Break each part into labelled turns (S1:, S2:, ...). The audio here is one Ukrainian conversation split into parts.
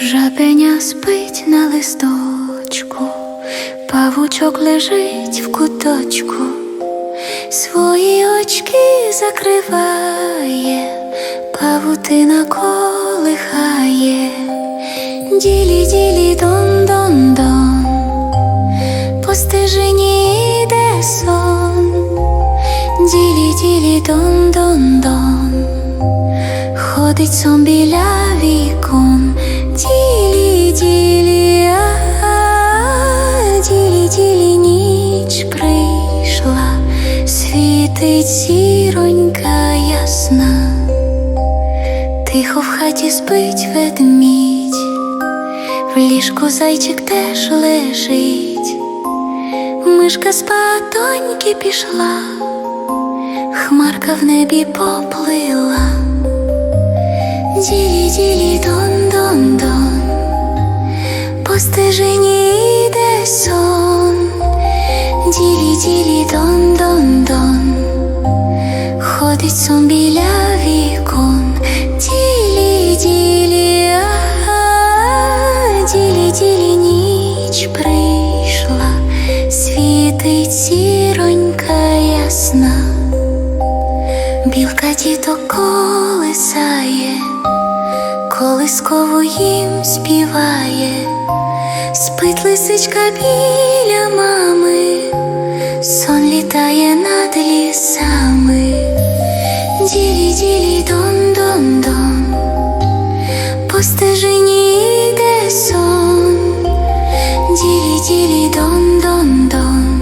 S1: Жабеня спить на листочку, павучок лежить в куточку, свої очки закриває, павутина колихає, ділі ділі дон дон дон, по стежині йде сон, ділі ділі дон дон дон. Ходить сон біля світить зіронька ясна, тихо в хаті спить ведмідь, в ліжку зайчик теж лежить, мишка з патоньки пішла, хмарка в небі поплила. Ділі, ділі, дон, дон, дон, по стежині йде сон, ділі, ділі, дон, дон, ходить сон біля вікон, ділі, ділі, а, ділі, ділі, ніч прийшла, світить зіронька ясна. Білка діток колисає, колискову їм співає, спить лисичка біля мами, сон літає над лісами, Ділі, ділі, дон, дон, дон.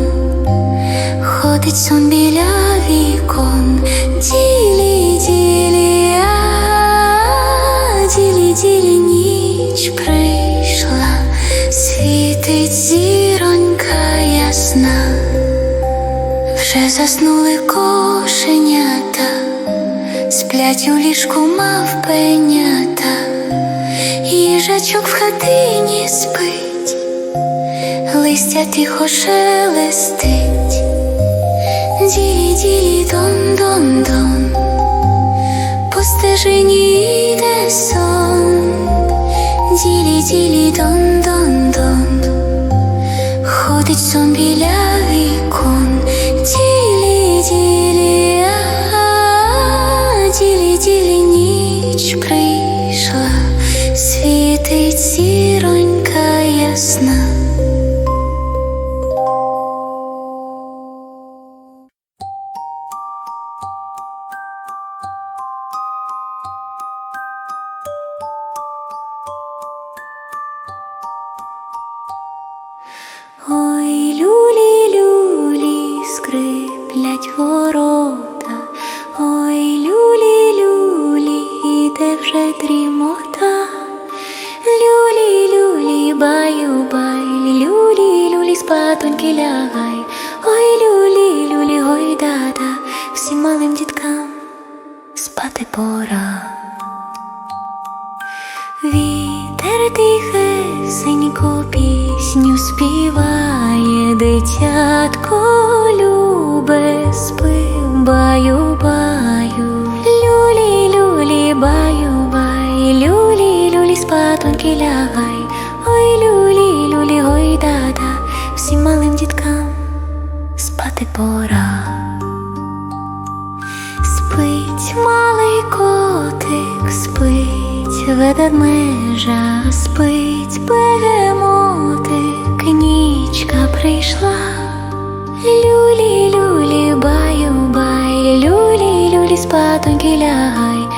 S1: Ходить сон біля вікон, ділі, ділі, а, ділі, ділі, ніч прийшла, світить зіронька ясна, вже заснули кошенята, сплять у ліжку мавпенята, їжачок в хатині спить, листя тихо шелестить. Ділі, ділі, дон, дон, дон, по стежині йде сон, ділі, ділі, дон, дон, дон, ходить сон біля вікон, ділі, ділі, а, ділі, ділі, ніч прийшла, світить зіронька ясна. Ворота, ой, люлі, люлі, іде вже дрімота. Люлі, люлі, баю, бай, люлі, люлі, спатоньки лягай, ой, люлі, люлі, ой, дада, всім малим діткам спати пора. Вітер тихесенько пісню співає, дитятко любе, спи, баю, баю, люлі, люлі, баю, бай, люлі, люлі, спатоньки лягай, ой, люлі, спить ведмежа, спить бегемотик, нічка прийшла. Люлі, люлі, баю, бай, люлі, люлі, спатоньки лягай,